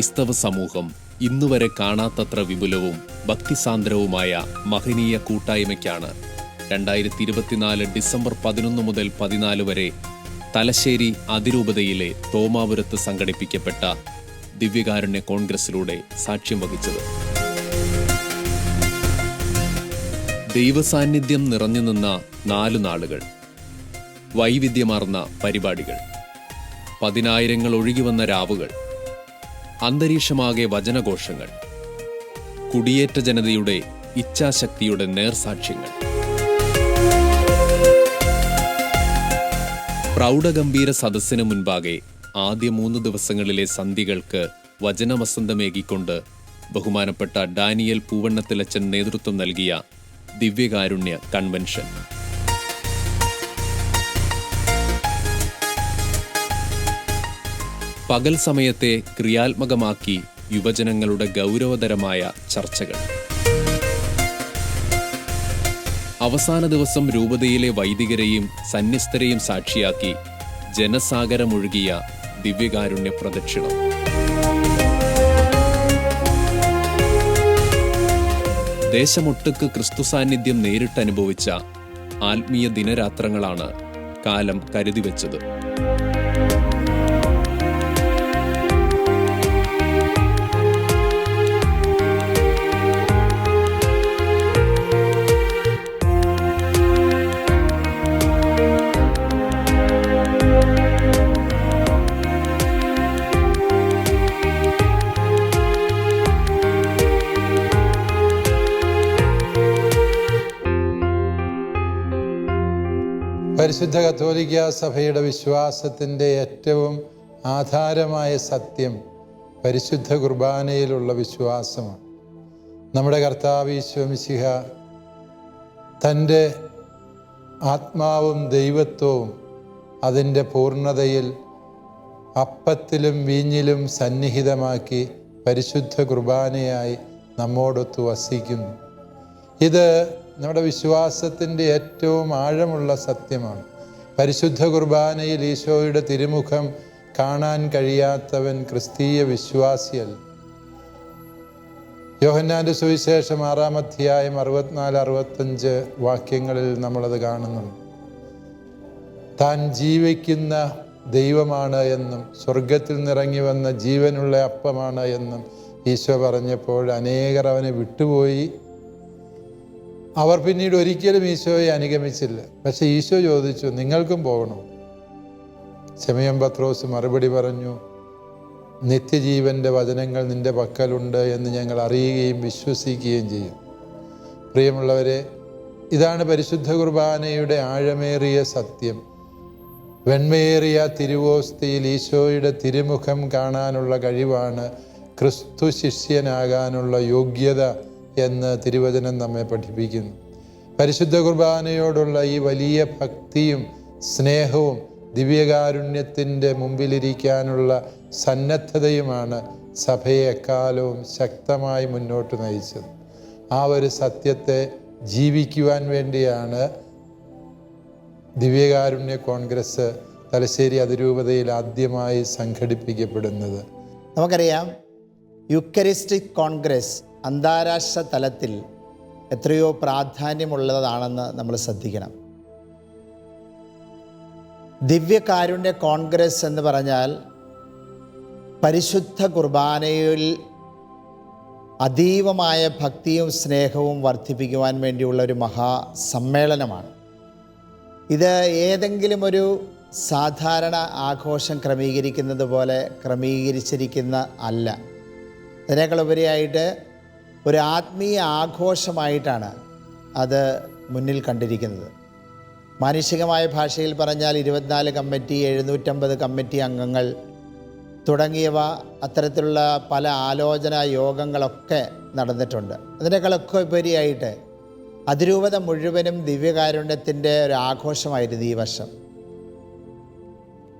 ക്രൈസ്തവ സമൂഹം ഇന്നുവരെ കാണാത്തത്ര വിപുലവും ഭക്തിസാന്ദ്രവുമായ മഹനീയ കൂട്ടായ്മയ്ക്കാണ് രണ്ടായിരത്തി ഇരുപത്തിനാല് ഡിസംബർ പതിനൊന്ന് മുതൽ പതിനാല് വരെ തലശ്ശേരി അതിരൂപതയിലെ തോമാപുരത്ത് സംഘടിപ്പിക്കപ്പെട്ട ദിവ്യകാരുണ്യ കോൺഗ്രസിലൂടെ സാക്ഷ്യം വഹിച്ചത്. ദൈവസാന്നിധ്യം നിറഞ്ഞു നിന്ന നാലു നാളുകൾ വൈവിധ്യമാർന്ന പരിപാടികൾ പതിനായിരങ്ങൾ ഒഴുകിവന്ന രാവുകൾ അന്തരീക്ഷമാകെ വചനഘോഷങ്ങൾ കുടിയേറ്റ ജനതയുടെ ഇച്ഛാശക്തിയുടെ നേർസാക്ഷ്യങ്ങൾ. പ്രൗഢഗംഭീര സദസ്സിന് മുൻപാകെ ആദ്യ മൂന്ന് ദിവസങ്ങളിലെ സന്ധികൾക്ക് വചനവസന്തമേകിക്കൊണ്ട് ബഹുമാനപ്പെട്ട ഡാനിയൽ പൂവണ്ണത്തിലച്ചൻ നേതൃത്വം നൽകിയ ദിവ്യകാരുണ്യ കൺവെൻഷൻ. പകൽ സമയത്തെ ക്രിയാത്മകമാക്കി യുവജനങ്ങളുടെ ഗൗരവതരമായ ചർച്ചകൾ. അവസാന ദിവസം രൂപതയിലെ വൈദികരെയും സന്യസ്തരെയും സാക്ഷിയാക്കി ജനസാഗരമൊഴുകിയ ദിവ്യകാരുണ്യ പ്രദക്ഷിണം. ദേശമൊട്ടുക്ക് ക്രിസ്തു സാന്നിധ്യം നേരിട്ടനുഭവിച്ച ആത്മീയ ദിനരാത്രങ്ങളാണ് കാലം കരുതിവെച്ചത്. പരിശുദ്ധ കത്തോലിക്ക സഭയുടെ വിശ്വാസത്തിന്റെ ഏറ്റവും ആധാരമായ സത്യം പരിശുദ്ധ കുർബാനയിലുള്ള വിശ്വാസമാണ്. നമ്മുടെ കർത്താവ് ഈശ്വമിശിഹ തന്റെ ആത്മാവും ദൈവത്വവും അതിന്റെ പൂർണതയിൽ അപ്പത്തിലും വീഞ്ഞിലും സന്നിഹിതമാക്കി പരിശുദ്ധ കുർബാനയായി നമ്മോടൊത്ത് വസിക്കുന്നു. ഇത് നമ്മുടെ വിശ്വാസത്തിന്റെ ഏറ്റവും ആഴമുള്ള സത്യമാണ്. പരിശുദ്ധ കുർബാനയിൽ ഈശോയുടെ തിരുമുഖം കാണാൻ കഴിയാത്തവൻ ക്രിസ്തീയ വിശ്വാസിയല്ല. യോഹന്നാന്റെ സുവിശേഷം ആറാം അധ്യായം അറുപത്തിനാല് അറുപത്തഞ്ച് വാക്യങ്ങളിൽ നമ്മളത് കാണുന്നുണ്ട്. താൻ ജീവിക്കുന്ന ദൈവമാണ് എന്നും സ്വർഗത്തിൽ നിറങ്ങി വന്ന ജീവനുള്ള അപ്പമാണ് എന്നും ഈശോ പറഞ്ഞപ്പോൾ അനേകർ അവനെ വിട്ടുപോയി. അവർ പിന്നീട് ഒരിക്കലും ഈശോയെ അനുഗമിച്ചില്ല. പക്ഷെ ഈശോ ചോദിച്ചു നിങ്ങൾക്കും പോകണം? ശമയം പത്രോസ് മറുപടി പറഞ്ഞു നിത്യജീവന്റെ വചനങ്ങൾ നിന്റെ പക്കലുണ്ട് എന്ന് ഞങ്ങൾ അറിയുകയും വിശ്വസിക്കുകയും ചെയ്യും. പ്രിയമുള്ളവരെ ഇതാണ് പരിശുദ്ധ കുർബാനയുടെ ആഴമേറിയ സത്യം. വെണ്മയേറിയ തിരുവോസ്തിയിൽ ഈശോയുടെ തിരുമുഖം കാണാനുള്ള കഴിവാണ് ക്രിസ്തു ശിഷ്യനാകാനുള്ള യോഗ്യത എന്ന് തിരുവചനം നമ്മെ പഠിപ്പിക്കുന്നു. പരിശുദ്ധ കുർബാനയോടുള്ള ഈ വലിയ ഭക്തിയും സ്നേഹവും ദിവ്യകാരുണ്യത്തിന്റെ മുമ്പിലിരിക്കാനുള്ള സന്നദ്ധതയുമാണ് സഭയെ എക്കാലവും ശക്തമായി മുന്നോട്ട് നയിച്ചത്. ആ ഒരു സത്യത്തെ ജീവിക്കുവാൻ വേണ്ടിയാണ് ദിവ്യകാരുണ്യ കോൺഗ്രസ് തലശ്ശേരി അതിരൂപതയിൽ ആദ്യമായി സംഘടിപ്പിക്കപ്പെടുന്നത്. നമുക്കറിയാം യുക്കരിസ്റ്റിക് കോൺഗ്രസ് അന്താരാഷ്ട്ര തലത്തിൽ എത്രയോ പ്രാധാന്യമുള്ളതാണെന്ന് നമ്മൾ ശ്രദ്ധിക്കണം. ദിവ്യകാരുണ്യ കോൺഗ്രസ് എന്ന് പറഞ്ഞാൽ പരിശുദ്ധ കുർബാനയിൽ അതീവമായ ഭക്തിയും സ്നേഹവും വർദ്ധിപ്പിക്കുവാൻ വേണ്ടിയുള്ള ഒരു മഹാസമ്മേളനമാണ്. ഇത് ഏതെങ്കിലും ഒരു സാധാരണ ആഘോഷം ക്രമീകരിക്കുന്നത് പോലെ ക്രമീകരിച്ചിരിക്കുന്ന അല്ല. അതിനേക്കാൾ ഉപരിയായിട്ട് ഒരു ആത്മീയ ആഘോഷമായിട്ടാണ് അത് മുന്നിൽ കണ്ടിരിക്കുന്നത്. മാനുഷികമായ ഭാഷയിൽ പറഞ്ഞാൽ ഇരുപത്തിനാല് കമ്മിറ്റി എഴുന്നൂറ്റമ്പത് കമ്മിറ്റി അംഗങ്ങൾ തുടങ്ങിയവ അത്തരത്തിലുള്ള പല ആലോചന യോഗങ്ങളൊക്കെ നടന്നിട്ടുണ്ട്. അതിനേക്കാളൊക്കെ ഉപരിയായിട്ട് അതിരൂപത മുഴുവനും ദിവ്യകാരുണ്യത്തിന്റെ ഒരു ആഘോഷമായിരുന്നു ഈ വർഷം.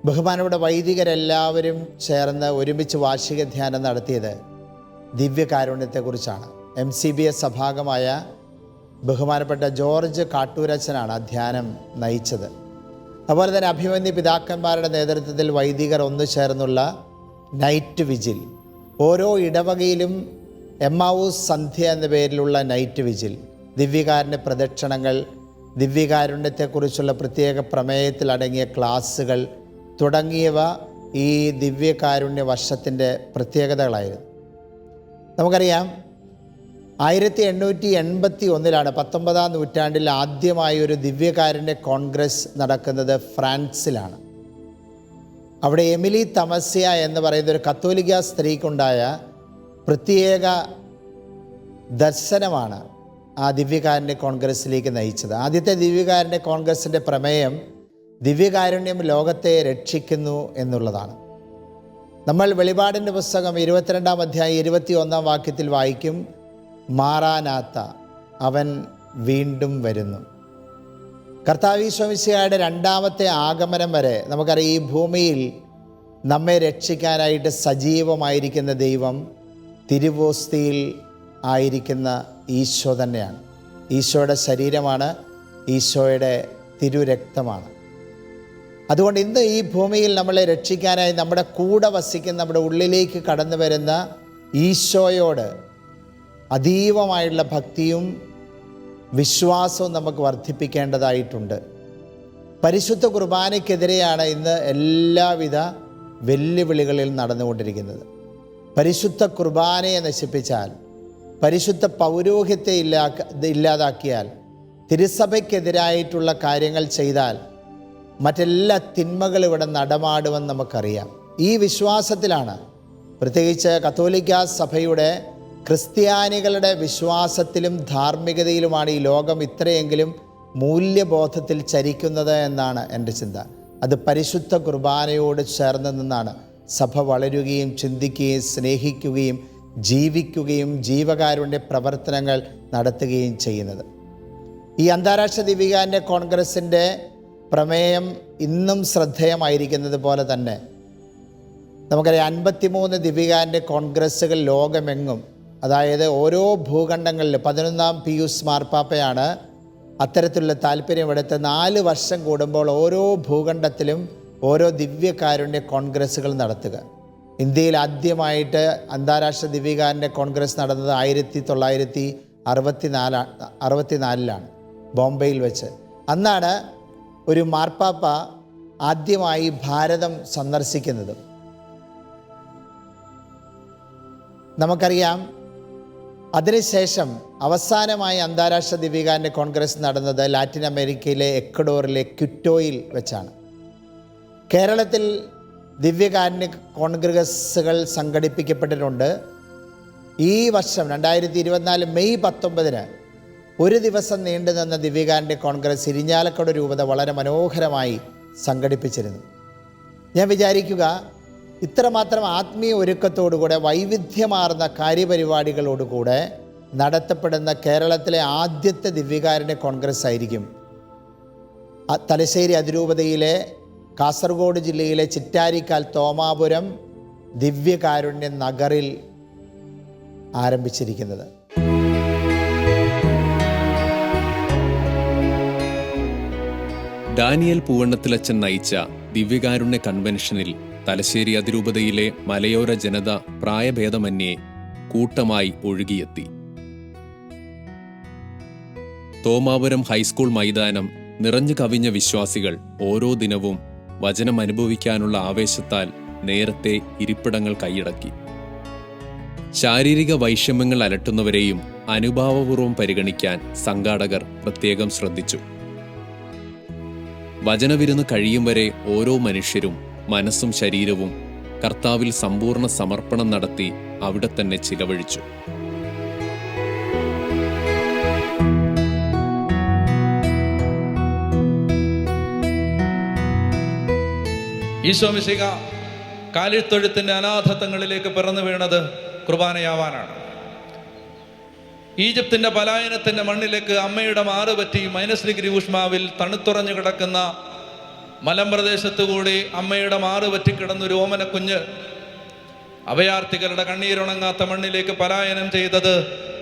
ബഹുമാനവിടെ വൈദികരെല്ലാവരും ചേർന്ന് ഒരുമിച്ച് വാർഷിക ധ്യാനം നടത്തിയത് ദിവ്യകാരുണ്യത്തെക്കുറിച്ചാണ്. എം സി ബി എസ് സഭാഗമായ ബഹുമാനപ്പെട്ട ജോർജ് കാട്ടൂരച്ചനാണ് ആ ധ്യാനം നയിച്ചത്. അതുപോലെ തന്നെ അഭിമന്യ പിതാക്കന്മാരുടെ നേതൃത്വത്തിൽ വൈദികർ ഒന്നു ചേർന്നുള്ള നൈറ്റ് വിജിൽ ഓരോ ഇടവകയിലും എമ്മാവൂസ് സന്ധ്യ എന്ന പേരിലുള്ള നൈറ്റ് വിജിൽ ദിവ്യകാരുണ്യ പ്രദക്ഷിണങ്ങൾ ദിവ്യകാരുണ്യത്തെക്കുറിച്ചുള്ള പ്രത്യേക പ്രമേയത്തിൽ അടങ്ങിയ ക്ലാസ്സുകൾ തുടങ്ങിയവ ഈ ദിവ്യകാരുണ്യ വർഷത്തിന്റെ പ്രത്യേകതകളായിരുന്നു. നമുക്കറിയാം ആയിരത്തി എണ്ണൂറ്റി എൺപത്തി ഒന്നിലാണ് പത്തൊമ്പതാം നൂറ്റാണ്ടിൽ ആദ്യമായി ഒരു ദിവ്യകാരുണ്യ കോൺഗ്രസ് നടക്കുന്നത് ഫ്രാൻസിലാണ്. അവിടെ എമിലി തമസ്യ എന്ന് പറയുന്ന ഒരു കത്തോലിക്ക സ്ത്രീക്കുണ്ടായ പ്രത്യേക ദർശനമാണ് ആ ദിവ്യകാരുണ്യ കോൺഗ്രസ്സിലേക്ക് നയിച്ചത്. ആദ്യത്തെ ദിവ്യകാരുണ്യ കോൺഗ്രസിന്റെ പ്രമേയം ദിവ്യകാരുണ്യം ലോകത്തെ രക്ഷിക്കുന്നു എന്നുള്ളതാണ്. നമ്മൾ വെളിപാടിന്റെ പുസ്തകം ഇരുപത്തിരണ്ടാം അധ്യായം ഇരുപത്തി ഒന്നാം വാക്യത്തിൽ വായിക്കും മാറാനാത്ത അവൻ വീണ്ടും വരുന്നു. കർത്താവി സ്വാമിസിയായുടെ രണ്ടാമത്തെ ആഗമനം വരെ നമുക്കറിയാം ഈ ഭൂമിയിൽ നമ്മെ രക്ഷിക്കാനായിട്ട് സജീവമായിരിക്കുന്ന ദൈവം തിരുവോസ്തിയിൽ ആയിരിക്കുന്ന ഈശോ തന്നെയാണ്. ഈശോയുടെ ശരീരമാണ് ഈശോയുടെ തിരുരക്തമാണ്. അതുകൊണ്ട് ഇന്ന് ഈ ഭൂമിയിൽ നമ്മളെ രക്ഷിക്കാനായി നമ്മുടെ കൂടെ വസിക്കുന്ന നമ്മുടെ ഉള്ളിലേക്ക് കടന്നു വരുന്ന ഈശോയോട് അതീവമായുള്ള ഭക്തിയും വിശ്വാസവും നമുക്ക് വർദ്ധിപ്പിക്കേണ്ടതായിട്ടുണ്ട്. പരിശുദ്ധ കുർബാനയ്ക്കെതിരെയാണ് ഇന്ന് എല്ലാവിധ വെല്ലുവിളികളിൽ നടന്നുകൊണ്ടിരിക്കുന്നത്. പരിശുദ്ധ കുർബാനയെ നശിപ്പിച്ചാൽ പരിശുദ്ധ പൗരോഹിത്യത്തെ ഇല്ലാ ഇല്ലാതാക്കിയാൽ തിരുസഭയ്ക്കെതിരായിട്ടുള്ള കാര്യങ്ങൾ ചെയ്താൽ മറ്റെല്ലാ തിന്മകളും ഇവിടെ നടമാടുമെന്ന് നമുക്കറിയാം. ഈ വിശ്വാസത്തിലാണ് പ്രത്യേകിച്ച് കത്തോലിക്ക സഭയുടെ ക്രിസ്ത്യാനികളുടെ വിശ്വാസത്തിലും ധാർമ്മികതയിലുമാണ് ഈ ലോകം ഇത്രയെങ്കിലും മൂല്യബോധത്തിൽ ചരിക്കുന്നത് എന്നാണ് എന്റെ ചിന്ത. അത് പരിശുദ്ധ കുർബാനയോട് ചേർന്ന് നിന്നാണ് സഭ വളരുകയും ചിന്തിക്കുകയും സ്നേഹിക്കുകയും ജീവിക്കുകയും ജീവകാരുണ്യ പ്രവർത്തനങ്ങൾ നടത്തുകയും ചെയ്യുന്നത്. ഈ അന്താരാഷ്ട്ര ദിവികാരന്റെ കോൺഗ്രസിന്റെ പ്രമേയം ഇന്നും ശ്രദ്ധേയമായിരിക്കുന്നത് പോലെ തന്നെ. നമുക്കറിയാം അൻപത്തിമൂന്ന് ദിവികാന്റെ കോൺഗ്രസ്സുകൾ ലോകമെങ്ങും അതായത് ഓരോ ഭൂഖണ്ഡങ്ങളിൽ പതിനൊന്നാം പിയൂസ് മാർപ്പാപ്പയാണ് അത്തരത്തിലുള്ള താല്പര്യമെടുത്ത് നാല് വർഷം കൂടുമ്പോൾ ഓരോ ഭൂഖണ്ഡത്തിലും ഓരോ ദിവ്യകാരുണ്യ കോൺഗ്രസ്സുകൾ നടത്തുക. ഇന്ത്യയിൽ ആദ്യമായിട്ട് അന്താരാഷ്ട്ര ദിവ്യകാരുണ്യ കോൺഗ്രസ് നടന്നത് ആയിരത്തി തൊള്ളായിരത്തി അറുപത്തി നാലാ അറുപത്തിനാലിലാണ് ബോംബെയിൽ വെച്ച്. അന്നാണ് ഒരു മാർപ്പാപ്പ ആദ്യമായി ഭാരതം സന്ദർശിക്കുന്നത്. നമുക്കറിയാം അതിനുശേഷം അവസാനമായി അന്താരാഷ്ട്ര ദിവ്യകാരന്റെ കോൺഗ്രസ് നടന്നത് ലാറ്റിൻ അമേരിക്കയിലെ എക്വഡോറിലെ ക്യുറ്റോയിൽ വെച്ചാണ്. കേരളത്തിൽ ദിവ്യകാരുണ്യ കോൺഗ്രസ്സുകൾ സംഘടിപ്പിക്കപ്പെട്ടിട്ടുണ്ട്. ഈ വർഷം രണ്ടായിരത്തി ഇരുപത്തിനാല് മെയ് പത്തൊമ്പതിന് ഒരു ദിവസം നീണ്ടു നിന്ന ദിവ്യകാന്റെ കോൺഗ്രസ് ഇരിഞ്ഞാലക്കട രൂപത വളരെ മനോഹരമായി സംഘടിപ്പിച്ചിരുന്നു. ഞാൻ വിചാരിക്കുക ഇത്രമാത്രം ആത്മീയ ഒരുക്കത്തോടുകൂടെ വൈവിധ്യമാർന്ന കാര്യപരിപാടികളോടുകൂടെ നടത്തപ്പെടുന്ന കേരളത്തിലെ ആദ്യത്തെ ദിവ്യകാരുടെ കോൺഗ്രസ് ആയിരിക്കും. തലശ്ശേരി അതിരൂപതയിലെ കാസർഗോഡ് ജില്ലയിലെ ചിറ്റാരിക്കാൽ തോമാപുരം ദിവ്യകാരുണ്യ നഗറിൽ ആരംഭിച്ചിരിക്കുന്നത്. ഡാനിയൽ പൂവണ്ണത്തിലച്ചൻ നയിച്ച ദിവ്യകാരുണ്യ കൺവെൻഷനിൽ തലശ്ശേരി അതിരൂപതയിലെ മലയോര ജനത പ്രായഭേദമന്യേ കൂട്ടമായി ഒഴുകിയെത്തി. തോമാപുരം ഹൈസ്കൂൾ മൈതാനം നിറഞ്ഞു കവിഞ്ഞ വിശ്വാസികൾ ഓരോ ദിനവും വചനം അനുഭവിക്കാനുള്ള ആവേശത്താൽ നേരത്തെ ഇരിപ്പിടങ്ങൾ കൈയടക്കി. ശാരീരിക വൈഷമ്യങ്ങൾ അലട്ടുന്നവരെയും അനുഭാവപൂർവം പരിഗണിക്കാൻ സംഘാടകർ പ്രത്യേകം ശ്രദ്ധിച്ചു. വചനവിരുന്ന് കഴിയും വരെ ഓരോ മനുഷ്യരും മനസ്സും ശരീരവും കർത്താവിൽ സമ്പൂർണ സമർപ്പണം നടത്തി അവിടെ തന്നെ ചിലവഴിച്ചു. ഈശോമിശിക കാലിത്തൊഴുത്തിന്റെ അനാഥത്വങ്ങളിലേക്ക് പിറന്നു വീണത് കുർബാനയാവാനാണ്. ഈജിപ്തിന്റെ പലായനത്തിന്റെ മണ്ണിലേക്ക് അമ്മയുടെ മാറ് പറ്റി മൈനസ് ഡിഗ്രി ഊഷ്മാവിൽ തണുത്തുറഞ്ഞു കിടക്കുന്ന മലമ്പ്രദേശത്തു കൂടി അമ്മയുടെ മാറ് പറ്റി കിടന്നൊരു ഓമന കുഞ്ഞ് അഭയാർത്ഥികളുടെ കണ്ണീരുണങ്ങാത്ത മണ്ണിലേക്ക് പലായനം ചെയ്തത്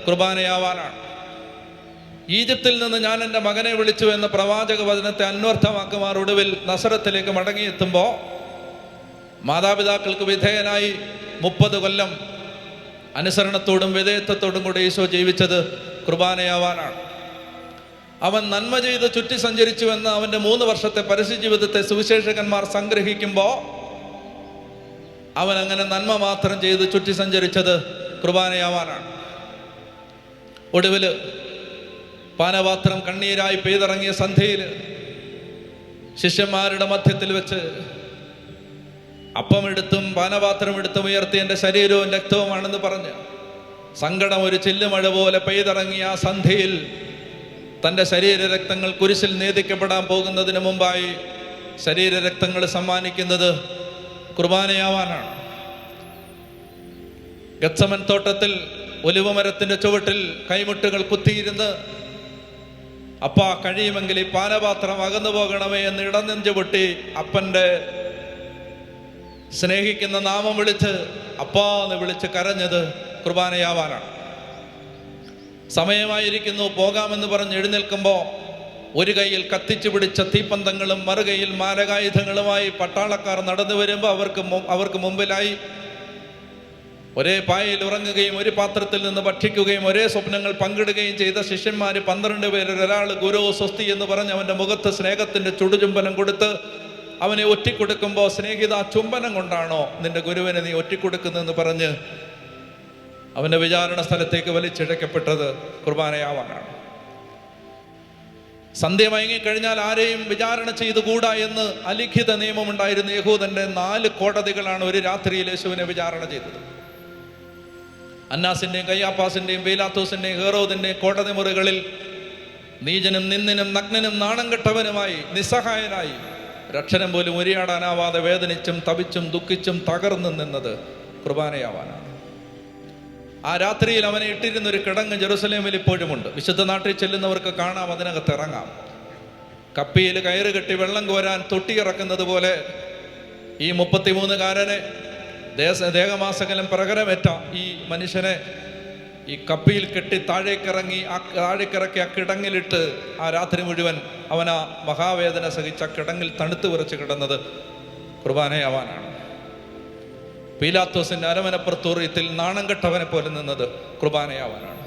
കുർബാനയാവാനാണ്. ഈജിപ്തിൽ നിന്ന് ഞാൻ എന്റെ മകനെ വിളിച്ചു എന്ന പ്രവാചക വചനത്തെ അന്വർത്ഥമാക്കുമാർ ഒടുവിൽ നസറത്തിലേക്ക് മടങ്ങിയെത്തുമ്പോൾ മാതാപിതാക്കൾക്ക് വിധേയനായി മുപ്പത് കൊല്ലം അനുസരണത്തോടും വിധേയത്വത്തോടും കൂടെ ഈശോ ജീവിച്ചത് കുർബാനയാവാനാണ്. അവൻ നന്മ ചെയ്ത് ചുറ്റി സഞ്ചരിച്ചുവെന്ന് അവന്റെ മൂന്ന് വർഷത്തെ പരസ്യ ജീവിതത്തെ സുവിശേഷകന്മാർ സംഗ്രഹിക്കുമ്പോൾ അവൻ അങ്ങനെ നന്മ മാത്രം ചെയ്ത് ചുറ്റി സഞ്ചരിച്ചത് കുർബാനയാവാനാണ്. ഒടുവിൽ പാനപാത്രം കണ്ണീരായി പെയ്തിറങ്ങിയ സന്ധ്യയിൽ ശിഷ്യന്മാരുടെ മധ്യത്തിൽ വെച്ച് അപ്പമെടുത്തും പാനപാത്രം എടുത്തും ഉയർത്തി എന്റെ ശരീരവും രക്തവുമാണെന്ന് പറഞ്ഞ്. സങ്കടം ഒരു ചില്ലുമഴ പോലെ പെയ്തിറങ്ങിയ ആ സന്ധിയിൽ തന്റെ ശരീരരക്തങ്ങൾ കുരിശിൽ നീതിക്കപ്പെടാൻ പോകുന്നതിന് മുമ്പായി ശരീരരക്തങ്ങൾ സമ്മാനിക്കുന്നത് കുർബാനയാവാനാണ്. ഗച്ചമൻ തോട്ടത്തിൽ ഒലിവുമരത്തിന്റെ ചുവട്ടിൽ കൈമുട്ടുകൾ കുത്തിയിരുന്ന് അപ്പ കഴിയുമെങ്കിൽ ഈ പാനപാത്രം അകന്നു പോകണമേ എന്ന് ഇടനെഞ്ചു പൊട്ടി അപ്പന്റെ സ്നേഹിക്കുന്ന നാമം വിളിച്ച് അപ്പാ എന്ന് വിളിച്ച് കരഞ്ഞത് കുർബാനയാവാനാണ്. സമയമായിരിക്കുന്നു പോകാമെന്ന് പറഞ്ഞ് എഴുന്നേൽക്കുമ്പോൾ ഒരു കൈയിൽ കത്തിച്ചു പിടിച്ച തീപ്പന്തങ്ങളും മറുകൈയിൽ മാരകായുധങ്ങളുമായി പട്ടാളക്കാർ നടന്നു വരുമ്പോൾ അവർക്ക് അവർക്ക് മുമ്പിലായി ഒരേ പായയിൽ ഉറങ്ങുകയും ഒരു പാത്രത്തിൽ നിന്ന് ഭക്ഷിക്കുകയും ഒരേ സ്വപ്നങ്ങൾ പങ്കിടുകയും ചെയ്ത ശിഷ്യന്മാർ പന്ത്രണ്ട് പേരിൽ ഒരാൾ ഗുരു സ്വസ്തി എന്ന് പറഞ്ഞ് അവന്റെ മുഖത്ത് സ്നേഹത്തിന്റെ ചുടുചുംബനം കൊടുത്ത് അവനെ ഒറ്റിക്കൊടുക്കുമ്പോൾ സ്നേഹിത ചുംബനം കൊണ്ടാണോ നിന്റെ ഗുരുവിനെ നീ ഒറ്റിക്കൊടുക്കുന്നതെന്ന് പറഞ്ഞ് അവന്റെ വിചാരണ സ്ഥലത്തേക്ക് വലിച്ചിഴക്കപ്പെട്ടത് കുർബാനയാവാനാണ്. സന്ധ്യ മയങ്ങിക്കഴിഞ്ഞാൽ ആരെയും വിചാരണ ചെയ്തുകൂടാ എന്ന് അലിഖിത നിയമമുണ്ടായിരുന്ന യഹൂദന്റെ നാല് കോടതികളാണ് ഒരു രാത്രിയിൽ യേശുവിനെ വിചാരണ ചെയ്തത്. അന്നാസിന്റെയും കയ്യാപ്പാസിന്റെയും ബീലാത്തോസിന്റെയും ഹേറോദിന്റെയും കോടതി മുറികളിൽ നീചനും നിന്നിനും നഗ്നനും നാണം കെട്ടവനുമായി നിസ്സഹായനായി രക്ഷരം പോലും ഉരിയാടാനാവാതെ വേദനിച്ചും തപിച്ചും ദുഃഖിച്ചും തകർന്നു നിന്നത് കുർബാനയാവാനാണ്. ആ രാത്രിയിൽ അവനെ ഇട്ടിരുന്ന ഒരു കിടങ്ങ് ജെറുസലേമിൽ ഇപ്പോഴുമുണ്ട്. വിശുദ്ധ നാട്ടിൽ ചെല്ലുന്നവർക്ക് കാണാം അതിനകത്ത് ഇറങ്ങാം. കപ്പിയിൽ കയറ് കെട്ടി വെള്ളം കോരാൻ തൊട്ടിയിറക്കുന്നത് പോലെ ഈ മുപ്പത്തിമൂന്നുകാരനെ ദേശ ദേഹമാസകലം പ്രകരമേറ്റ ഈ മനുഷ്യനെ ഈ കപ്പിയിൽ കെട്ടി താഴേക്കിറങ്ങി ആ താഴേക്കിറക്കി ആ കിടങ്ങിലിട്ട് ആ രാത്രി മുഴുവൻ അവൻ ആ മഹാവേദന സഹിച്ച ആ കിടങ്ങിൽ തണുത്ത് വിറച്ച് കിടന്നത് കുർബാനയാവാനാണ് പീലാത്തോസിന്റെ അരമനപ്പുറത്തൂറിയത്തിൽ നാണം കെട്ടവനെ പോലെ നിന്നത് കുർബാനയാവാനാണ്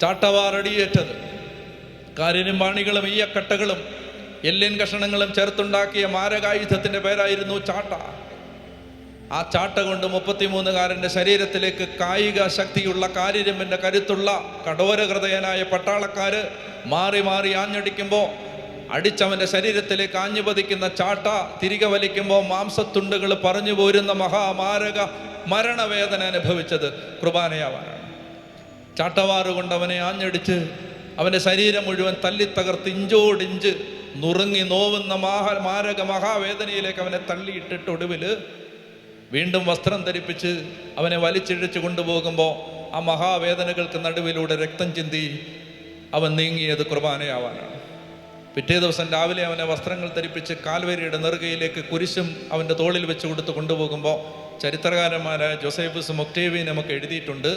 ചാട്ടവാറടിയേറ്റത്. കാരിനും വാണികളും ഈയക്കട്ടകളും എല്ലിൻ കഷണങ്ങളും ചേർത്തുണ്ടാക്കിയ മാരകായുധത്തിന്റെ പേരായിരുന്നു ചാട്ട. ആ ചാട്ട കൊണ്ട് മുപ്പത്തിമൂന്നുകാരന്റെ ശരീരത്തിലേക്ക് കായിക ശക്തിയുള്ള കാര്യരമ്പിന്റെ കരുത്തുള്ള കഠോരഹൃദയനായ പട്ടാളക്കാര് മാറി മാറി ആഞ്ഞടിക്കുമ്പോൾ അടിച്ചവന്റെ ശരീരത്തിലേക്ക് ആഞ്ഞു പതിക്കുന്ന ചാട്ട തിരികെ വലിക്കുമ്പോൾ മാംസത്തുണ്ടുകൾ പറഞ്ഞു പോരുന്ന മഹാമാരക മരണവേദന അനുഭവിച്ചത് കുർബാനയാവാനാണ്. ചാട്ടവാറ് അവനെ ആഞ്ഞടിച്ച് അവന്റെ ശരീരം മുഴുവൻ തല്ലിത്തകർത്ത് ഇഞ്ചോടിഞ്ച് നുറുങ്ങി നോവുന്ന മാഹ മാരക മഹാവേദനയിലേക്ക് അവനെ തള്ളിയിട്ടിട്ട് ഒടുവിൽ വീണ്ടും വസ്ത്രം ധരിപ്പിച്ച് അവനെ വലിച്ചിഴച്ച് കൊണ്ടുപോകുമ്പോൾ ആ മഹാവേദനകൾക്ക് നടുവിലൂടെ രക്തം ചിന്തി അവൻ നീങ്ങിയത് കുർബാനയാവാനാണ്. പിറ്റേ ദിവസം രാവിലെ അവനെ വസ്ത്രങ്ങൾ ധരിപ്പിച്ച് കാൽവേരിയുടെ നെറുകയിലേക്ക് കുരിശും അവന്റെ തോളിൽ വെച്ച് കൊടുത്ത് കൊണ്ടുപോകുമ്പോൾ ചരിത്രകാരന്മാരായ ജോസേഫുസും ഒക്ടേവിയും നമുക്ക് എഴുതിയിട്ടുണ്ട്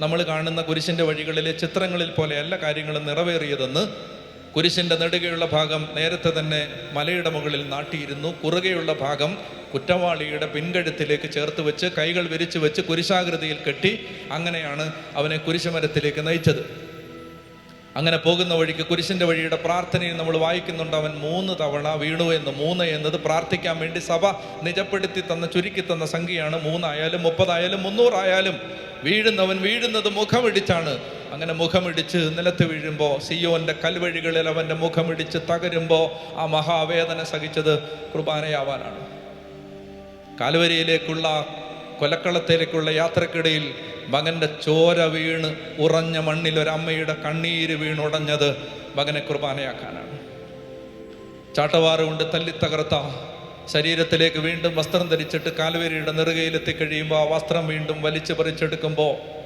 നമ്മൾ കാണുന്ന കുരിശിന്റെ വഴികളിലെ ചിത്രങ്ങളിൽ പോലെയല്ല കാര്യങ്ങളും നിറവേറിയതെന്ന് കുരിശിന്റെ നെടുകയുള്ള ഭാഗം നേരത്തെ തന്നെ മലയുടെ മുകളിൽ നാട്ടിയിരുന്നു. കുറുകെയുള്ള ഭാഗം കുറ്റവാളിയുടെ പിൻകഴുത്തിലേക്ക് ചേർത്ത് വെച്ച് കൈകൾ വിരിച്ചു വെച്ച് കുരിശാകൃതിയിൽ കെട്ടി അങ്ങനെയാണ് അവനെ കുരിശമരത്തിലേക്ക് നയിച്ചത്. അങ്ങനെ പോകുന്ന വഴിക്ക് കുരിശിന്റെ വഴിയുടെ പ്രാർത്ഥനയിൽ നമ്മൾ വായിക്കുന്നുണ്ട്. അവൻ മൂന്ന് തവണ വീണു എന്ന് മൂന്ന് എന്നത് പ്രാർത്ഥിക്കാൻ വേണ്ടി സഭ നിജപ്പെടുത്തി തന്ന ചുരുക്കി തന്ന സംഖ്യയാണ്. മൂന്നായാലും മുപ്പതായാലും മുന്നൂറായാലും വീഴുന്നവൻ വീഴുന്നത് മുഖമിടിച്ചാണ്. അങ്ങനെ മുഖമിടിച്ച് നിലത്ത് വീഴുമ്പോൾ സിയോന്റെ കൽവഴികളിൽ അവന്റെ മുഖമിടിച്ച് തകരുമ്പോൾ ആ മഹാവേദന സഹിച്ചത് കുർബാനയാവാനാണ്. കാൽവരിയിലേക്കുള്ള കൊലക്കളത്തിലേക്കുള്ള യാത്രക്കിടയിൽ മകന്റെ ചോര വീണ് ഉറഞ്ഞ മണ്ണിൽ ഒരു അമ്മയുടെ കണ്ണീര് വീണുടഞ്ഞത് മകനെ കുർബാനയാക്കാനാണ്. ചാട്ടവാറ് കൊണ്ട് തല്ലിത്തകർത്ത ശരീരത്തിലേക്ക് വീണ്ടും വസ്ത്രം ധരിച്ചിട്ട് കാൽവരിയുടെ നെറുകയിലെത്തി കഴിയുമ്പോൾ ആ വസ്ത്രം വീണ്ടും വലിച്ചു പറിച്ചെടുക്കുമ്പോൾ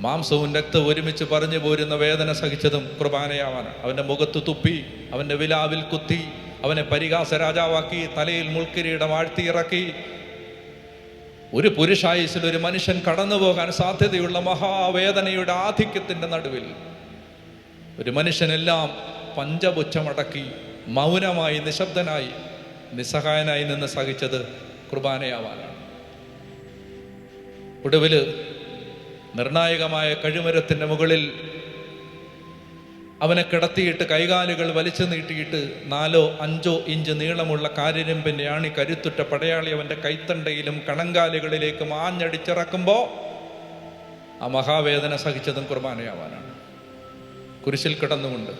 മാംസവും രക്തവും ഒരുമിച്ച് പറഞ്ഞു പോരുന്ന വേദന സഹിച്ചതും കുർബാനയാവാൻ അവന്റെ മുഖത്ത് തുപ്പി അവന്റെ വിലാവിൽ കുത്തി അവനെ പരിഹാസ രാജാവാക്കി തലയിൽ മുൾക്കിരീടം ആഴ്ത്തിയിറക്കി. ഒരു പുരുഷായുസിൽ ഒരു മനുഷ്യൻ കടന്നു പോകാൻ സാധ്യതയുള്ള മഹാവേദനയുടെ ആധിക്യത്തിന്റെ നടുവിൽ ഒരു മനുഷ്യനെല്ലാം പഞ്ചപുച്ഛമടക്കി മൗനമായി നിശബ്ദനായി നിസ്സഹായനായി നിന്ന് സഹിച്ചത് കുർബാനയാവാനാണ്. ഒടുവിൽ നിർണായകമായ കഴിമരത്തിന്റെ മുകളിൽ അവനെ കിടത്തിയിട്ട് കൈകാലുകൾ വലിച്ചു നീട്ടിയിട്ട് നാലോ അഞ്ചോ ഇഞ്ച് നീളമുള്ള കാരിരമ്പിന്റെ ആണി കരുത്തുറ്റ പടയാളി അവന്റെ കൈത്തണ്ടയിലും കണങ്കാലുകളിലേക്കും ആഞ്ഞടിച്ചിറക്കുമ്പോൾ ആ മഹാവേദന സഹിച്ചതും കുർബാനയാവാനാണ്. കുരിശിൽ കിടന്നുകൊണ്ട്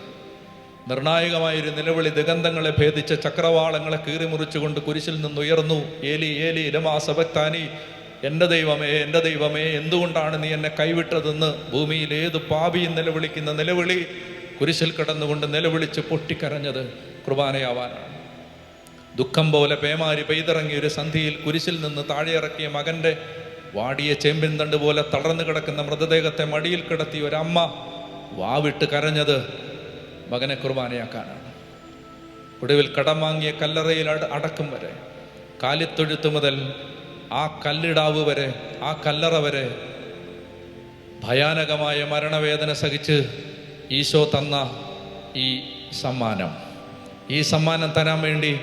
നിർണായകമായൊരു നിലവിളി ദിഗന്ധങ്ങളെ ഭേദിച്ച ചക്രവാളങ്ങളെ കീറിമുറിച്ചുകൊണ്ട് കുരിശിൽ നിന്നുയർന്നു. ഏലി ഏലി ലമാ സബക്താനി എന്റെ ദൈവമേ എന്റെ ദൈവമേ എന്തുകൊണ്ടാണ് നീ എന്നെ കൈവിട്ടതെന്ന് ഭൂമിയിൽ ഏത് പാപിയും നിലവിളിക്കുന്ന നിലവിളി? കുരിശിൽ കിടന്നുകൊണ്ട് നിലവിളിച്ച് പൊട്ടിക്കരഞ്ഞത് കുർബാനയാവാനാണ്. ദുഃഖം പോലെ പേമാരി പെയ്തിറങ്ങിയ ഒരു സന്ധിയിൽ കുരിശിൽ നിന്ന് താഴെയിറക്കിയ മകന്റെ വാടിയ ചേമ്പിൻ തണ്ട് പോലെ തളർന്നു കിടക്കുന്ന മൃതദേഹത്തെ മടിയിൽ കിടത്തി ഒരമ്മ വാവിട്ട് കരഞ്ഞത് മകനെ കുർബാനയാക്കാനാണ്. ഒടുവിൽ കടം വാങ്ങിയ കല്ലറയിൽ അടക്കും വരെ കാലിത്തൊഴുത്ത് മുതൽ ആ കല്ലിടാവ് വരെ ആ കല്ലറ വരെ ഭയാനകമായ മരണവേദന സഹിച്ച് ഈശോ തന്ന ഈ സമ്മാനം. ഈ സമ്മാനം തരാൻ വേണ്ടി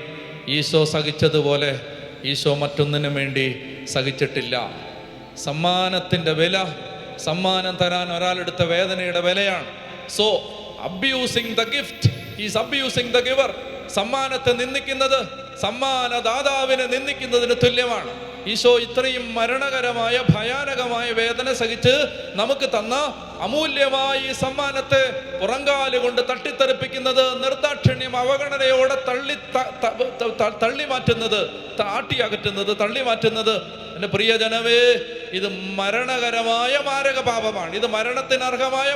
ഈശോ സഹിച്ചതുപോലെ ഈശോ മറ്റൊന്നിനും വേണ്ടി സഹിച്ചിട്ടില്ല. സമ്മാനത്തിന്റെ വില സമ്മാനം തരാൻ ഒരാളെടുത്ത വേദനയുടെ വിലയാണ്. So abusing the gift is abusing the giver സമ്മാനത്തെ നിന്ദിക്കുന്നത് സമ്മാനദാതാവിനെ നിന്ദിക്കുന്നതിന് തുല്യമാണ്. ഈശോ ഇത്രയും മരണകരമായ ഭയാനകമായ വേദന സഹിച്ച് നമുക്ക് തന്ന അമൂല്യമായ ഈ സമ്മാനത്തെ പുറങ്കാലുകൊണ്ട് തട്ടിത്തെറിപ്പിക്കുന്നത് നിർദാക്ഷിണ്യം അവഗണനയോടെ തള്ളി തള്ളി മാറ്റുന്നത് താട്ടി അകറ്റുന്നത് തള്ളി മാറ്റുന്നത്. എന്റെ പ്രിയജനവേ ഇത് മരണകരമായ മാരകപാപമാണ്. ഇത് മരണത്തിന് അർഹമായ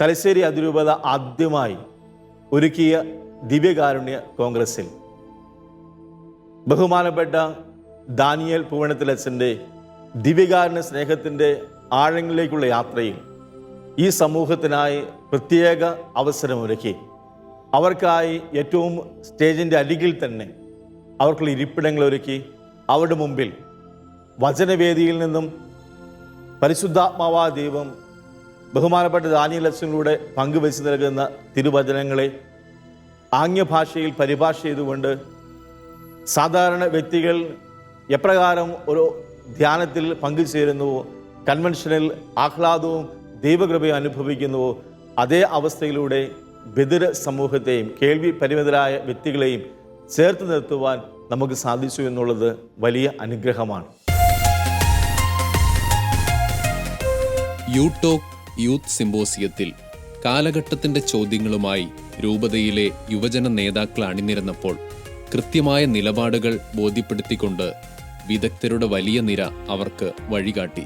തലശ്ശേരി അതിരൂപത ആദ്യമായി ഒരുക്കിയ ദിവ്യകാരുണ്യ കോൺഗ്രസിൽ ബഹുമാനപ്പെട്ട ദാനിയേൽ പൂവണത്തിലച്ഛന്റെ ദിവ്യകാരണ സ്നേഹത്തിന്റെ ആഴങ്ങളിലേക്കുള്ള യാത്രയിൽ ഈ സമൂഹത്തിനായി പ്രത്യേക അവസരമൊരുക്കി. അവർക്കായി ഏറ്റവും സ്റ്റേജിന്റെ അരികിൽ തന്നെ അവർക്കുള്ള ഇരിപ്പിടങ്ങൾ ഒരുക്കി. അവരുടെ മുമ്പിൽ വചനവേദിയിൽ നിന്നും പരിശുദ്ധാത്മാവാ ദൈവം ബഹുമാനപ്പെട്ട ദാനിയ ലക്ഷ്യങ്ങളിലൂടെ പങ്കുവെച്ച് നൽകുന്ന തിരുവചനങ്ങളെ ആംഗ്യഭാഷയിൽ പരിഭാഷ ചെയ്തുകൊണ്ട് സാധാരണ വ്യക്തികൾ എപ്രകാരം ഒരു ധ്യാനത്തിൽ പങ്കുചേരുന്നുവോ കൺവെൻഷനിൽ ആഹ്ലാദവും ദൈവകൃപയും അനുഭവിക്കുന്നുവോ അതേ അവസ്ഥയിലൂടെ ബദിര സമൂഹത്തെയും കേൾവി പരിമിതരായ വ്യക്തികളെയും ചേർത്ത് നിർത്തുവാൻ നമുക്ക് സാധിച്ചു എന്നുള്ളത് വലിയ അനുഗ്രഹമാണ്. യൂടോക്ക് യൂത്ത് സിംബോസിയത്തിൽ കാലഘട്ടത്തിന്റെ ചോദ്യങ്ങളുമായി രൂപതയിലെ യുവജന നേതാക്കൾ അണിനിരന്നപ്പോൾ കൃത്യമായ നിലപാടുകൾ ബോധ്യപ്പെടുത്തിക്കൊണ്ട് വിദഗ്ധരുടെ വലിയ നിര അവർക്ക് വഴികാട്ടി.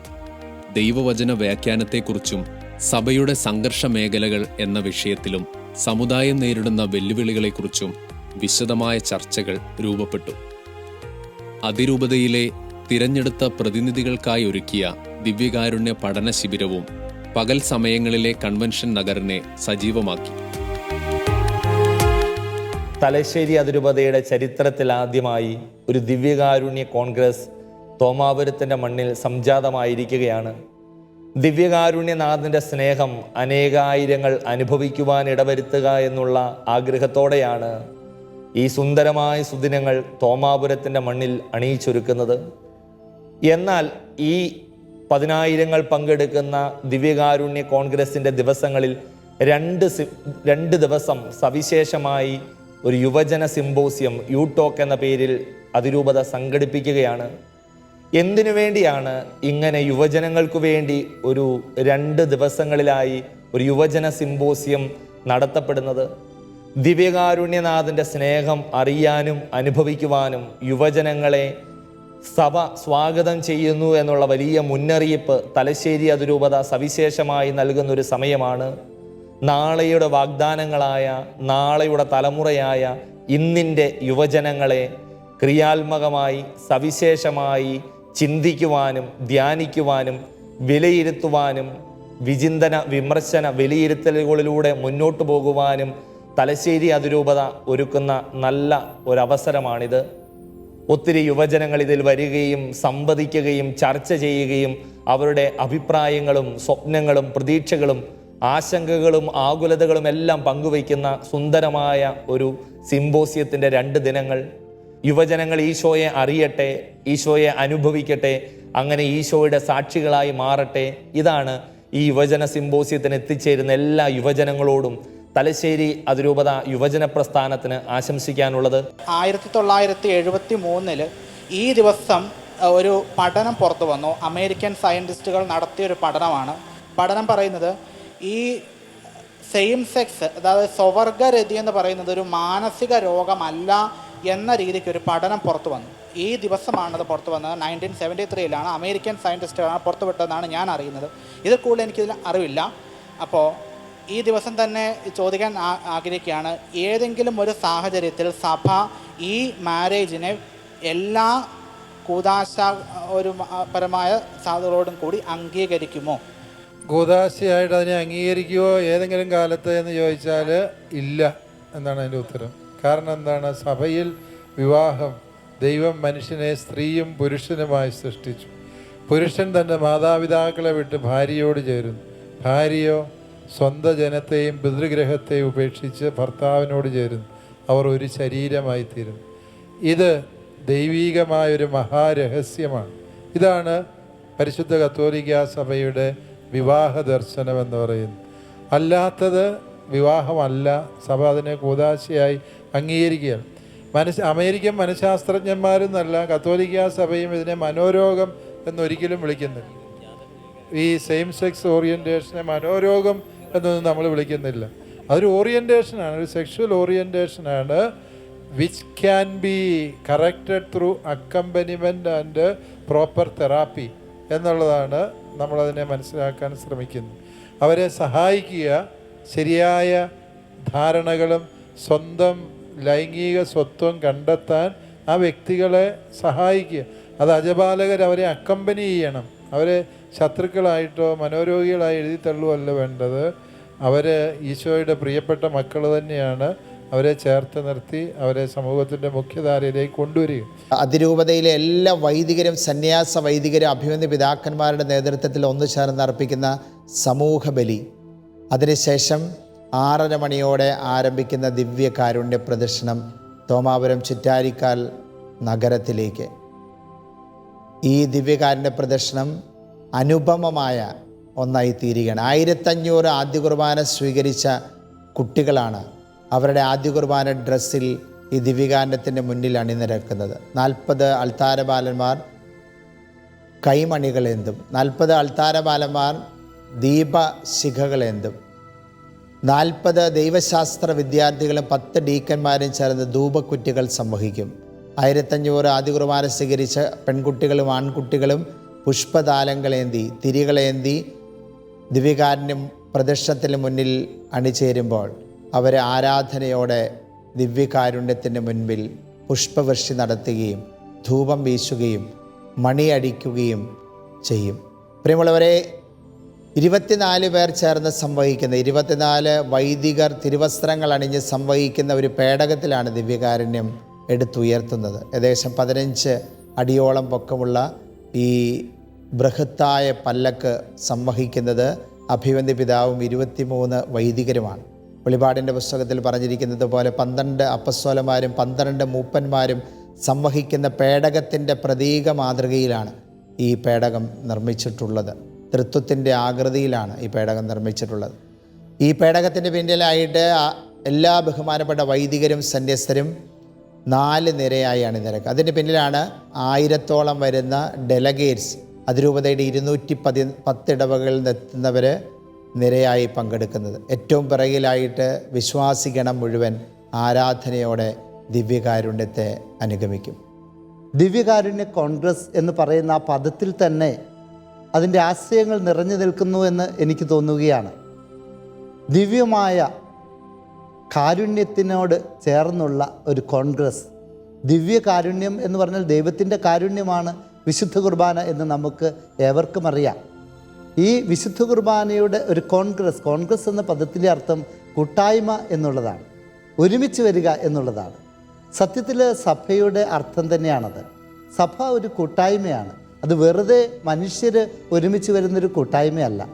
ദൈവവചന വ്യാഖ്യാനത്തെക്കുറിച്ചും സഭയുടെ സംഘർഷ മേഖലകൾ എന്ന വിഷയത്തിലും സമുദായം നേരിടുന്ന വെല്ലുവിളികളെക്കുറിച്ചും വിശദമായ ചർച്ചകൾ രൂപപ്പെട്ടു. അതിരൂപതയിലെ തിരഞ്ഞെടുത്ത പ്രതിനിധികൾക്കായി ഒരുക്കിയ ദിവ്യകാരുണ്യ പഠന ശിബിരവും പകൽ സമയങ്ങളിലെ കൺവെൻഷൻ നഗറിനെ സജീവമാക്കി. തലശ്ശേരി അതിരൂപതയുടെ ചരിത്രത്തിൽ ആദ്യമായി ഒരു ദിവ്യകാരുണ്യ കോൺഗ്രസ് തോമാപുരത്തിന്റെ മണ്ണിൽ സംജാതമായിരിക്കുകയാണ്. ദിവ്യകാരുണ്യനാഥന്റെ സ്നേഹം അനേകായിരങ്ങൾ അനുഭവിക്കുവാൻ ഇടവരുത്തുക എന്നുള്ള ആഗ്രഹത്തോടെയാണ് ഈ സുന്ദരമായ സുദിനങ്ങൾ തോമാപുരത്തിന്റെ മണ്ണിൽ അണിയിച്ചൊരുക്കുന്നത്. എന്നാൽ ഈ പതിനായിരങ്ങൾ പങ്കെടുക്കുന്ന ദിവ്യകാരുണ്യ കോൺഗ്രസിന്റെ ദിവസങ്ങളിൽ രണ്ട് രണ്ട് ദിവസം സവിശേഷമായി ഒരു യുവജന സിംബോസിയം യൂടോക്ക് എന്ന പേരിൽ അതിരൂപത സംഘടിപ്പിക്കുകയാണ്. എന്തിനു വേണ്ടിയാണ് ഇങ്ങനെ യുവജനങ്ങൾക്ക് വേണ്ടി ഒരു രണ്ട് ദിവസങ്ങളിലായി ഒരു യുവജന സിംബോസിയം നടത്തപ്പെടുന്നത്? ദിവ്യകാരുണ്യനാഥന്റെ സ്നേഹം അറിയാനും അനുഭവിക്കുവാനും യുവജനങ്ങളെ സഭ സ്വാഗതം ചെയ്യുന്നു എന്നുള്ള വലിയ മുന്നറിയിപ്പ് തലശ്ശേരി അതിരൂപത സവിശേഷമായി നൽകുന്നൊരു സമയമാണ്. നാളെയുടെ വാഗ്ദാനങ്ങളായ നാളെയുടെ തലമുറയായ ഇന്നിന്റെ യുവജനങ്ങളെ ക്രിയാത്മകമായി സവിശേഷമായി ചിന്തിക്കുവാനും ധ്യാനിക്കുവാനും വിലയിരുത്തുവാനും വിചിന്തന വിമർശന വിലയിരുത്തലുകളിലൂടെ മുന്നോട്ടു പോകുവാനും തലശ്ശേരി അതിരൂപത ഒരുക്കുന്ന നല്ല ഒരവസരമാണിത്. ഒത്തിരി യുവജനങ്ങൾ ഇതിൽ വരികയും സംവദിക്കുകയും ചർച്ച ചെയ്യുകയും അവരുടെ അഭിപ്രായങ്ങളും സ്വപ്നങ്ങളും പ്രതീക്ഷകളും ആശങ്കകളും ആകുലതകളും എല്ലാം പങ്കുവയ്ക്കുന്ന സുന്ദരമായ ഒരു സിംബോസിയത്തിന്റെ രണ്ട് ദിനങ്ങൾ. യുവജനങ്ങൾ ഈശോയെ അറിയട്ടെ ഈശോയെ അനുഭവിക്കട്ടെ അങ്ങനെ ഈശോയുടെ സാക്ഷികളായി മാറട്ടെ. ഇതാണ് ഈ യുവജന സിമ്പോസിയത്തിന് എത്തിച്ചേരുന്ന എല്ലാ യുവജനങ്ങളോടും തലശ്ശേരി അതിരൂപത യുവജന പ്രസ്ഥാനത്തിന് ആശംസിക്കാനുള്ളത്. ആയിരത്തി തൊള്ളായിരത്തി എഴുപത്തി മൂന്നിൽ ഈ ദിവസം ഒരു പഠനം പുറത്തു വന്നു. അമേരിക്കൻ സയന്റിസ്റ്റുകൾ നടത്തിയ ഒരു പഠനമാണ്. പഠനം പറയുന്നത് ഈ സെയിം സെക്സ് അതായത് സ്വവർഗരതി എന്ന് പറയുന്നത് ഒരു മാനസിക രോഗമല്ല എന്ന രീതിക്ക് ഒരു പഠനം പുറത്തു വന്നു. ഈ ദിവസമാണത് പുറത്തു വന്നത്. നയന്റീൻ സെവന്റി ത്രീയിലാണ് അമേരിക്കൻ സയന്റിസ്റ്റാണ് പുറത്തുവിട്ടതെന്നാണ് ഞാൻ അറിയുന്നത്. ഇത് കൂടുതൽ എനിക്കിതിൽ അറിവില്ല. അപ്പോൾ ഈ ദിവസം തന്നെ ചോദിക്കാൻ ആഗ്രഹിക്കുകയാണ് ഏതെങ്കിലും ഒരു സാഹചര്യത്തിൽ സഭ ഈ മാരേജിനെ എല്ലാ കൂതാശ ഒരു പരമായ സാധ്യതകളോടും കൂടി അംഗീകരിക്കുമോ? കൂതാശയായിട്ട് അതിനെ അംഗീകരിക്കുമോ ഏതെങ്കിലും കാലത്ത് എന്ന് ചോദിച്ചാൽ ഇല്ല എന്നാണ് അതിന്റെ ഉത്തരം. കാരണം എന്താണ്? സഭയിൽ വിവാഹം ദൈവം മനുഷ്യനെ സ്ത്രീയും പുരുഷനുമായി സൃഷ്ടിച്ചു. പുരുഷൻ തന്റെ മാതാപിതാക്കളെ വിട്ട് ഭാര്യയോട് ചേരുന്നു. ഭാര്യയോ സ്വന്തം ജനത്തെയും പിതൃഗ്രഹത്തെയും ഉപേക്ഷിച്ച് ഭർത്താവിനോട് ചേരുന്നു. അവർ ഒരു ശരീരമായി തീരുന്നു. ഇത് ദൈവീകമായൊരു മഹാരഹസ്യമാണ്. ഇതാണ് പരിശുദ്ധ കത്തോലിക്ക സഭയുടെ വിവാഹ ദർശനം എന്ന് പറയുന്നു. അല്ലാത്തത് വിവാഹമല്ല. സഭ അതിനെ കൂതാശയായി അംഗീകരിക്കുകയാണ്. മനസ് അമേരിക്കൻ മനഃശാസ്ത്രജ്ഞന്മാരെന്നല്ല കത്തോലിക്ക സഭയും ഇതിനെ മനോരോഗം എന്നൊരിക്കലും വിളിക്കുന്നില്ല. ഈ സെയിം സെക്സ് ഓറിയന്റേഷനെ മനോരോഗം എന്നൊന്നും നമ്മൾ വിളിക്കുന്നില്ല. അതൊരു ഓറിയന്റേഷനാണ് ഒരു sexual ഓറിയന്റേഷനാണ് which can be corrected through accompaniment and proper therapy എന്നുള്ളതാണ് നമ്മളതിനെ മനസ്സിലാക്കാൻ ശ്രമിക്കുന്നു. അവരെ സഹായിക്കുക ശരിയായ ധാരണകളും സ്വന്തം ലൈംഗിക സ്വത്വം കണ്ടെത്താൻ ആ വ്യക്തികളെ സഹായിക്കുക. അത് അജപാലകർ അവരെ അക്കമ്പനി ചെയ്യണം. അവരെ ശത്രുക്കളായിട്ടോ മനോരോഗികളായി എഴുതി തള്ളുവല്ല വേണ്ടത്. അവർ ഈശോയുടെ പ്രിയപ്പെട്ട മക്കൾ തന്നെയാണ്. അവരെ ചേർത്ത് നിർത്തി അവരെ സമൂഹത്തിന്റെ മുഖ്യധാരയിലേക്ക് കൊണ്ടുവരിക അതിരൂപതയിലെ എല്ലാ വൈദികരും സന്യാസ വൈദികരും അഭിമന്യ പിതാക്കന്മാരുടെ നേതൃത്വത്തിൽ ഒന്നു ചേർന്ന് അർപ്പിക്കുന്ന സമൂഹ ബലി. അതിനുശേഷം ആറര മണിയോടെ ആരംഭിക്കുന്ന ദിവ്യ കാരുണ്യ പ്രദർശനം തോമാപുരം ചിറ്റാരിക്കാൽ നഗരത്തിലേക്ക്. ഈ ദിവ്യകാരുണ്യ പ്രദർശനം അനുപമമായ ഒന്നായി തീരുകയാണ്. ആയിരത്തഞ്ഞൂറ് ആദ്യ കുർബാന സ്വീകരിച്ച കുട്ടികളാണ് അവരുടെ ആദ്യ കുർബാന ഡ്രസ്സിൽ ഈ ദിവ്യകാരണത്തിന്റെ മുന്നിൽ അണിനിരക്കുന്നത്. നാൽപ്പത് അൾത്താരബാലന്മാർ കൈമണികളെന്തും നാൽപ്പത് അൾത്താരബാലന്മാർ ദീപശിഖകളെന്തും നാൽപ്പത് ദൈവശാസ്ത്ര വിദ്യാർത്ഥികളും പത്ത് ഡീക്കന്മാരും ചേർന്ന് ധൂപക്കുറ്റികൾ സംവഹിക്കും. ആയിരത്തഞ്ഞൂറ് ആദ്യ കുർബാന സ്വീകരിച്ച പെൺകുട്ടികളും ആൺകുട്ടികളും പുഷ്പതാലങ്ങളേന്തി തിരികളേന്തി ദിവ്യകാരനും പ്രദർശനത്തിന് മുന്നിൽ അണിചേരുമ്പോൾ അവർ ആരാധനയോടെ ദിവ്യകാരുണ്യത്തിന്റെ മുൻപിൽ പുഷ്പവൃഷ്ടി നടത്തുകയും ധൂപം വീശുകയും മണിയടിക്കുകയും ചെയ്യും. പ്രിയമുള്ളവരെ ഇരുപത്തിനാല് പേർ ചേർന്ന് സംവഹിക്കുന്ന ഇരുപത്തിനാല് വൈദികർ തിരുവസ്ത്രങ്ങൾ അണിഞ്ഞ് സംവഹിക്കുന്ന ഒരു പേടകത്തിലാണ് ദിവ്യകാരുണ്യം എടുത്തുയർത്തുന്നത്. ഏകദേശം പതിനഞ്ച് അടിയോളം പൊക്കമുള്ള ഈ ബൃഹത്തായ പല്ലക്ക് സംവഹിക്കുന്നത് അഭിവന്തി പിതാവും ഇരുപത്തിമൂന്ന് വൈദികരുമാണ്. വെളിപാടിന്റെ പുസ്തകത്തിൽ പറഞ്ഞിരിക്കുന്നത് പോലെ പന്ത്രണ്ട് അപ്പസ്വലന്മാരും പന്ത്രണ്ട് മൂപ്പന്മാരും സംവഹിക്കുന്ന പേടകത്തിന്റെ പ്രതീക മാതൃകയിലാണ് ഈ പേടകം നിർമ്മിച്ചിട്ടുള്ളത്. തൃത്വത്തിന്റെ ആകൃതിയിലാണ് ഈ പേടകം നിർമ്മിച്ചിട്ടുള്ളത്. ഈ പേടകത്തിന്റെ പിന്നിലായിട്ട് എല്ലാ ബഹുമാനപ്പെട്ട വൈദികരും സന്യസ്തരും നാല് നിരയായാണ് നിരക്ക്. അതിന്റെ പിന്നിലാണ് ആയിരത്തോളം വരുന്ന ഡെലഗേറ്റ്സ്. അതിരൂപതയുടെ ഇരുന്നൂറ്റി പതി പത്തിടവകളിൽ നിന്നെത്തുന്നവർ നിരയായി പങ്കെടുക്കുന്നത്. ഏറ്റവും പിറകിലായിട്ട് വിശ്വാസിഗണം മുഴുവൻ ആരാധനയോടെ ദിവ്യകാരുണ്യത്തെ അനുഗമിക്കും. ദിവ്യകാരുണ്യ കോൺഗ്രസ് എന്ന് പറയുന്ന ആ പദത്തിൽ തന്നെ അതിന്റെ ആശയങ്ങൾ നിറഞ്ഞു നിൽക്കുന്നു എന്ന് എനിക്ക് തോന്നുകയാണ്. ദിവ്യമായ കാരുണ്യത്തിനോട് ചേർന്നുള്ള ഒരു കോൺഗ്രസ് ദിവ്യ കാരുണ്യം എന്ന് പറഞ്ഞാൽ ദൈവത്തിന്റെ കാരുണ്യമാണ് വിശുദ്ധ കുർബാന എന്ന് നമുക്ക് ഏവർക്കും അറിയാം. ഈ വിശുദ്ധ കുർബാനയുടെ ഒരു കോൺഗ്രസ് കോൺഗ്രസ് എന്ന പദത്തിന്റെ അർത്ഥം കൂട്ടായ്മ എന്നുള്ളതാണ് ഒരുമിച്ച് വരിക എന്നുള്ളതാണ്. സത്യത്തിൽ സഭയുടെ അർത്ഥം തന്നെയാണത്. സഭ ഒരു കൂട്ടായ്മയാണ്. അത് വെറുതെ മനുഷ്യർ ഒരുമിച്ച് വരുന്നൊരു കൂട്ടായ്മയല്ല.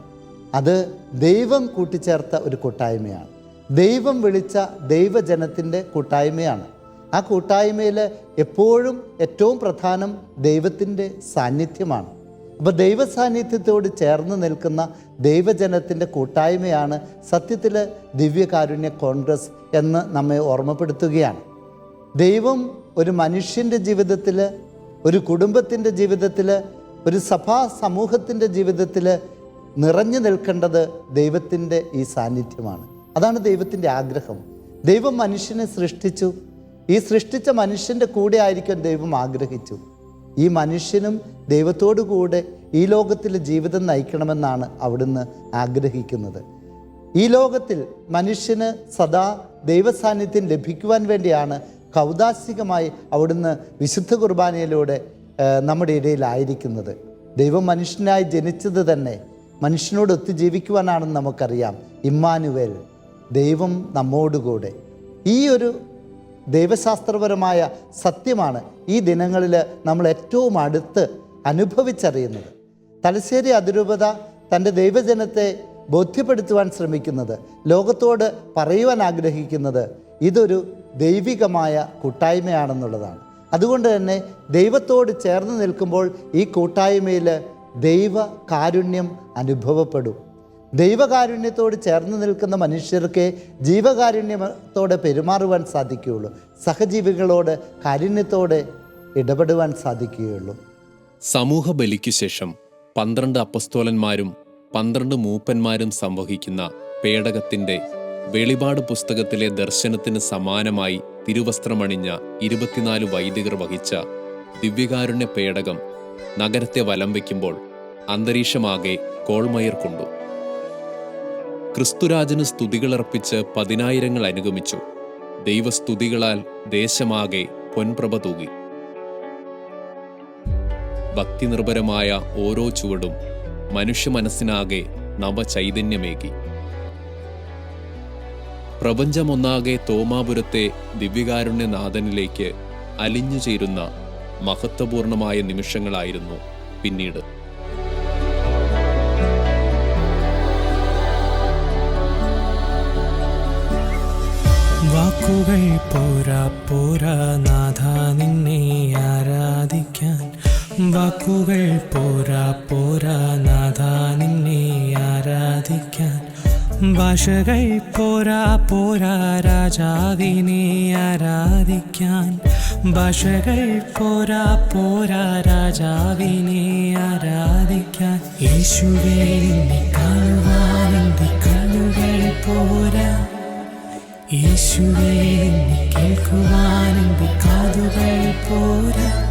അത് ദൈവം കൂട്ടിച്ചേർത്ത ഒരു കൂട്ടായ്മയാണ്. ദൈവം വിളിച്ച ദൈവജനത്തിന്റെ കൂട്ടായ്മയാണ്. ആ കൂട്ടായ്മയിൽ എപ്പോഴും ഏറ്റവും പ്രധാനം ദൈവത്തിന്റെ സാന്നിധ്യമാണ്. അപ്പോൾ ദൈവ സാന്നിധ്യത്തോട് ചേർന്ന് നിൽക്കുന്ന ദൈവജനത്തിന്റെ കൂട്ടായ്മയാണ് സത്യത്തിൽ ദിവ്യകാരുണ്യ കോൺഗ്രസ് എന്ന് നമ്മെ ഓർമ്മപ്പെടുത്തുകയാണ്. ദൈവം ഒരു മനുഷ്യന്റെ ജീവിതത്തിൽ ഒരു കുടുംബത്തിന്റെ ജീവിതത്തിൽ ഒരു സഭാ സമൂഹത്തിന്റെ ജീവിതത്തിൽ നിറഞ്ഞു നിൽക്കേണ്ടത് ദൈവത്തിന്റെ ഈ സാന്നിധ്യമാണ്. അതാണ് ദൈവത്തിന്റെ ആഗ്രഹം. ദൈവം മനുഷ്യനെ സൃഷ്ടിച്ചു. ഈ സൃഷ്ടിച്ച മനുഷ്യന്റെ കൂടെ ആയിരിക്കാൻ ദൈവം ആഗ്രഹിച്ചു. ഈ മനുഷ്യനും ദൈവത്തോടു കൂടെ ഈ ലോകത്തിൽ ജീവിതം നയിക്കണമെന്നാണ് അവിടുന്ന് ആഗ്രഹിക്കുന്നത്. ഈ ലോകത്തിൽ മനുഷ്യന് സദാ ദൈവസാന്നിധ്യം ലഭിക്കുവാൻ വേണ്ടിയാണ് കൗതാസികമായി അവിടുന്ന് വിശുദ്ധ കുർബാനയിലൂടെ നമ്മുടെ ഇടയിലായിരിക്കുന്നത് ദൈവം മനുഷ്യനായി ജനിച്ചത് തന്നെ മനുഷ്യനോട് ഒത്തു ജീവിക്കുവാനാണെന്ന് നമുക്കറിയാം. ഇമ്മാനുവേൽ ദൈവം നമ്മോടുകൂടെ. ഈ ഒരു ദൈവശാസ്ത്രപരമായ സത്യമാണ് ഈ ദിനങ്ങളിൽ നമ്മൾ ഏറ്റവും അടുത്ത് അനുഭവിച്ചറിയുന്നത്. തലശ്ശേരി അതിരൂപത തന്റെ ദൈവജനത്തെ ബോധ്യപ്പെടുത്തുവാൻ ശ്രമിക്കുന്നത് ലോകത്തോട് പറയുവാൻ ആഗ്രഹിക്കുന്നത് ഇതൊരു ദൈവികമായ കൂട്ടായ്മയാണെന്നുള്ളതാണ്. അതുകൊണ്ട് തന്നെ ദൈവത്തോട് ചേർന്ന് നിൽക്കുമ്പോൾ ഈ കൂട്ടായ്മയിൽ ദൈവ കാരുണ്യം അനുഭവപ്പെടും. ദൈവകാരുണ്യത്തോട് ചേർന്ന് നിൽക്കുന്ന മനുഷ്യർക്ക് ജീവകാരുണ്യത്തോടെ പെരുമാറുവാൻ സാധിക്കുകയുള്ളൂ. സഹജീവികളോട് കാരുണ്യത്തോടെ ഇടപെടുവാൻ സാധിക്കുകയുള്ളൂ. സമൂഹ ബലിക്ക് ശേഷം പന്ത്രണ്ട് അപ്പസ്തോലന്മാരും പന്ത്രണ്ട് മൂപ്പന്മാരും സംവഹിക്കുന്ന പേടകത്തിന്റെ വെളിപാട് പുസ്തകത്തിലെ ദർശനത്തിന് സമാനമായി തിരുവസ്ത്രമണിഞ്ഞ ഇരുപത്തിനാല് വൈദികർ വഹിച്ച ദിവ്യകാരുണ്യ പേടകം നഗരത്തെ വലം വയ്ക്കുമ്പോൾ അന്തരീക്ഷമാകെ കോൾമയർ കൊണ്ടു. ക്രിസ്തുരാജന് സ്തുതികളർപ്പിച്ച് പതിനായിരങ്ങൾ അനുഗമിച്ചു. ദൈവസ്തുതികളാൽ ദേശമാകെ പൊൻപ്രഭ തൂകി. ഭക്തിനിർഭരമായ ഓരോ ചുവടും മനുഷ്യ മനസ്സിനാകെ നവചൈതന്യമേകി. പ്രപഞ്ചമൊന്നാകെ തോമാപുരത്തെ ദിവ്യകാരുണ്യനാഥനിലേക്ക് അലിഞ്ഞു ചേരുന്ന മഹത്വപൂർണമായ നിമിഷങ്ങളായിരുന്നു പിന്നീട്. വാക്കുകൾ പോരാ പോരാ നാഥ നിന്നെ ആരാധിക്കാൻ. വാക്കുകൾ പോരാ പോരാ നാഥ നിന്നെ ആരാധിക്കാൻ. ഭാഷകൾ പോരാ പോരാ രാജാവിനെ ആരാധിക്കാൻ. ഭാഷകൾ പോരാ പോരാ രാജാവിനെ ആരാധിക്കാൻ. യേശുവേ കാണുവാൻ കണ്ണുകൾ പോരാ. യേശുവേ കേൾക്കുവാൻ കാതുകൾ പോരാ.